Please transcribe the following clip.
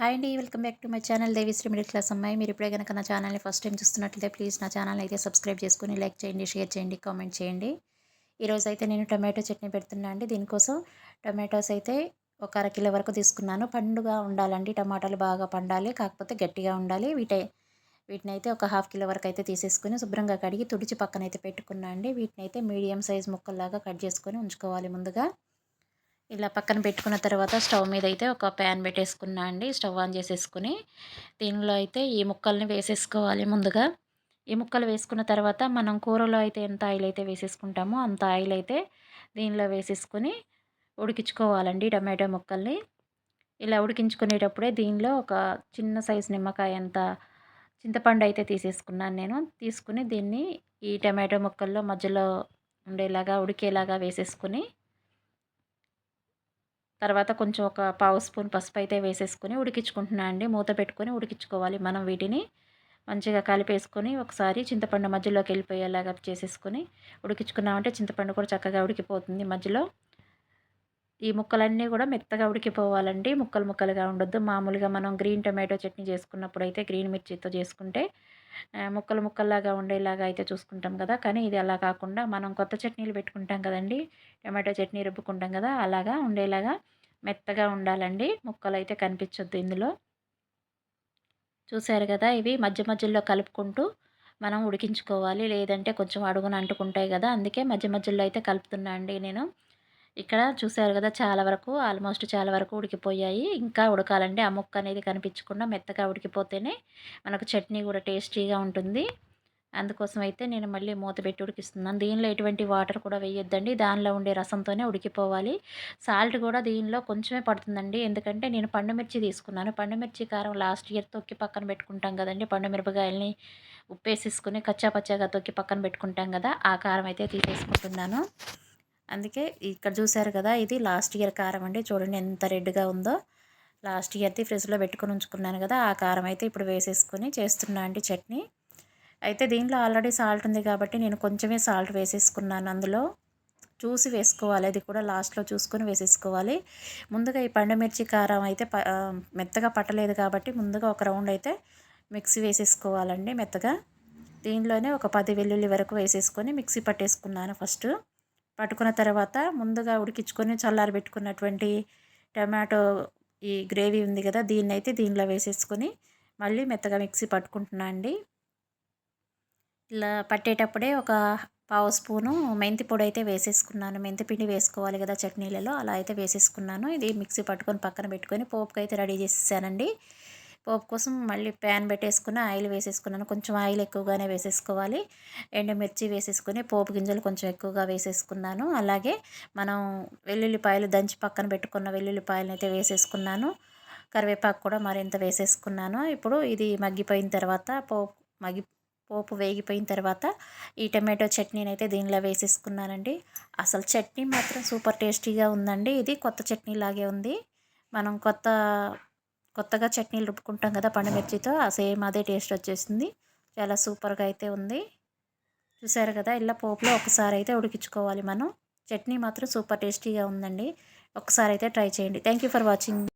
Hi అండి welcome back to my channel Devishri middle class అమ్మాయి. మీరు ఇప్పుడే కనుక నా ఛానల్ని ఫస్ట్ టైం చూస్తున్నట్లయితే ప్లీజ్ నా ఛానల్ అయితే సబ్స్క్రైబ్ చేసుకుని లైక్ చేయండి షేర్ చేయండి కామెంట్ చేయండి. ఈరోజు అయితే నేను టమాటో చట్నీ పెడుతున్నా అండి. దీనికోసం టమాటోస్ అయితే ఒక అర కిలో వరకు తీసుకున్నాను. పండుగా ఉండాలండి టమాటాలు బాగా పండాలి కాకపోతే గట్టిగా ఉండాలి. వీటి వీటిని అయితే ఒక హాఫ్ కిలో వరకు అయితే తీసేసుకొని శుభ్రంగా కడిగి తుడిచి పక్కన అయితే పెట్టుకున్నా అండి. వీటిని అయితే మీడియం సైజ్ ముక్కల్లాగా కట్ చేసుకొని ఉంచుకోవాలి ముందుగా. ఇలా పక్కన పెట్టుకున్న తర్వాత స్టవ్ మీద అయితే ఒక ప్యాన్ పెట్టేసుకున్నా అండి. స్టవ్ ఆన్ చేసేసుకుని దీనిలో అయితే ఈ ముక్కల్ని వేసేసుకోవాలి ముందుగా. ఈ ముక్కలు వేసుకున్న తర్వాత మనం కూరలో అయితే ఎంత ఆయిల్ అయితే వేసేసుకుంటామో అంత ఆయిల్ అయితే దీనిలో వేసేసుకొని ఉడికించుకోవాలండి టమాటో ముక్కల్ని. ఇలా ఉడికించుకునేటప్పుడే దీనిలో ఒక చిన్న సైజు నిమ్మకాయ అంత చింతపండు అయితే తీసేసుకున్నాను నేను. తీసుకుని దీన్ని ఈ టమాటో ముక్కల్లో మధ్యలో ఉండేలాగా ఉడికేలాగా వేసేసుకుని తర్వాత కొంచెం ఒక పావు స్పూన్ పసుపు అయితే వేసేసుకొని ఉడికించుకుంటున్నా అండి. మూత పెట్టుకొని ఉడికించుకోవాలి మనం వీటిని. మంచిగా కలిపేసుకొని ఒకసారి చింతపండు మధ్యలోకి వెళ్ళిపోయేలాగా చేసేసుకొని ఉడికించుకున్నామంటే చింతపండు కూడా చక్కగా ఉడికిపోతుంది మధ్యలో. ఈ ముక్కలన్నీ కూడా మెత్తగా ఉడికిపోవాలండి. ముక్కలు ముక్కలుగా ఉండొద్దు. మామూలుగా మనం గ్రీన్ టొమాటో చట్నీ చేసుకున్నప్పుడు అయితే గ్రీన్ మిర్చితో చేసుకుంటే ముక్కలు ముక్కల్లాగా ఉండేలాగా అయితే చూసుకుంటాం కదా. కానీ ఇది అలా కాకుండా మనం కొత్త చట్నీలు పెట్టుకుంటాం కదండి. టమాటో చట్నీ రుబ్బుకుంటాం కదా అలాగా ఉండేలాగా మెత్తగా ఉండాలండి. ముక్కలు అయితే కనిపించొద్దు ఇందులో. చూసారు కదా ఇవి మధ్య మధ్యలో కలుపుకుంటూ మనం ఉడికించుకోవాలి. లేదంటే కొంచెం అడుగున అంటుకుంటాయి కదా అందుకే మధ్య మధ్యలో అయితే కలుపుతున్నా అండి నేను. ఇక్కడ చూసారు కదా చాలా వరకు ఆల్మోస్ట్ చాలా వరకు ఉడికిపోయాయి. ఇంకా ఉడకాలండి. ఆ ముక్క అనేది కనిపించకుండా మెత్తగా ఉడికిపోతేనే మనకు చట్నీ కూడా టేస్టీగా ఉంటుంది. అందుకోసం అయితే నేను మళ్ళీ మూత పెట్టి ఉడికిస్తున్నాను. దీనిలో ఎటువంటి వాటర్ కూడా వేయొద్దండి. దానిలో ఉండే రసంతోనే ఉడికిపోవాలి. సాల్ట్ కూడా దీనిలో కొంచెమే పడుతుందండి. ఎందుకంటే నేను పండుమిర్చి తీసుకున్నాను. పండుమిర్చి కారం లాస్ట్ ఇయర్ తొక్కి పక్కన పెట్టుకుంటాం కదండి. పండుమిరపకాయలని ఉప్పేసేసుకుని కచ్చా పచ్చాగా తొక్కి పక్కన పెట్టుకుంటాం కదా ఆ కారం అయితే తీసేసుకుంటున్నాను. అందుకే ఇక్కడ చూసారు కదా ఇది లాస్ట్ ఇయర్ కారం అండి. చూడండి ఎంత రెడ్గా ఉందో. లాస్ట్ ఇయర్ది ఫ్రిడ్జ్లో పెట్టుకుని ఉంచుకున్నాను కదా ఆ కారం అయితే ఇప్పుడు వేసేసుకొని చేస్తున్నా అండి చట్నీ. అయితే దీంట్లో ఆల్రెడీ సాల్ట్ ఉంది కాబట్టి నేను కొంచెమే సాల్ట్ వేసేసుకున్నాను అందులో. చూసి వేసుకోవాలి అది కూడా లాస్ట్లో చూసుకొని వేసేసుకోవాలి. ముందుగా ఈ పండుమిర్చి కారం అయితే మెత్తగా పట్టలేదు కాబట్టి ముందుగా ఒక రౌండ్ అయితే మిక్సీ వేసేసుకోవాలండి మెత్తగా. దీనిలోనే ఒక పది వెల్లుల్లి వరకు వేసేసుకొని మిక్సీ పట్టేసుకున్నాను ఫస్ట్. పట్టుకున్న తర్వాత ముందుగా ఉడికించుకొని చల్లారి పెట్టుకున్నటువంటి టమాటో ఈ గ్రేవీ ఉంది కదా దీన్ని అయితే దీనిలో వేసేసుకొని మళ్ళీ మెత్తగా మిక్సీ పట్టుకుంటున్నా అండి. ఇలా పట్టేటప్పుడే ఒక పావు స్పూను మెంతి పొడి అయితే వేసేసుకున్నాను. మెంతి పిండి వేసుకోవాలి కదా చట్నీలలో అలా అయితే వేసేసుకున్నాను. ఇది మిక్సీ పట్టుకొని పక్కన పెట్టుకొని పోపుకి అయితే రెడీ చేసేసానండి. పోపు కోసం మళ్ళీ ప్యాన్ పెట్టేసుకుని ఆయిల్ వేసేసుకున్నాను. కొంచెం ఆయిల్ ఎక్కువగానే వేసేసుకోవాలి. ఎండుమిర్చి వేసేసుకుని పోపు గింజలు కొంచెం ఎక్కువగా వేసేసుకున్నాను. అలాగే మనం వెల్లుల్లిపాయలు దంచి పక్కన పెట్టుకున్న వెల్లుల్లిపాయలను అయితే వేసేసుకున్నాను. కరివేపాకు కూడా మరింత వేసేసుకున్నాను. ఇప్పుడు ఇది మగ్గిపోయిన తర్వాత పోపు మగ్గి పోపు వేగిపోయిన తర్వాత ఈ టమాటో చట్నీని అయితే దీనిలో వేసేసుకున్నానండి. అసలు చట్నీ మాత్రం సూపర్ టేస్టీగా ఉందండి. ఇది కొత్త చట్నీ లాగే ఉంది. మనం కొత్త కొత్తగా చట్నీలు రుబ్బుకుంటాం కదా పండుమిర్చితో ఆ సేమ్ అదే టేస్ట్ వచ్చేసింది. చాలా సూపర్గా అయితే ఉంది. చూసారు కదా ఇలా పోపులో ఒకసారి అయితే ఉడికించుకోవాలి మనం. చట్నీ మాత్రం సూపర్ టేస్టీగా ఉందండి. ఒకసారి అయితే ట్రై చేయండి. Thank you for watching.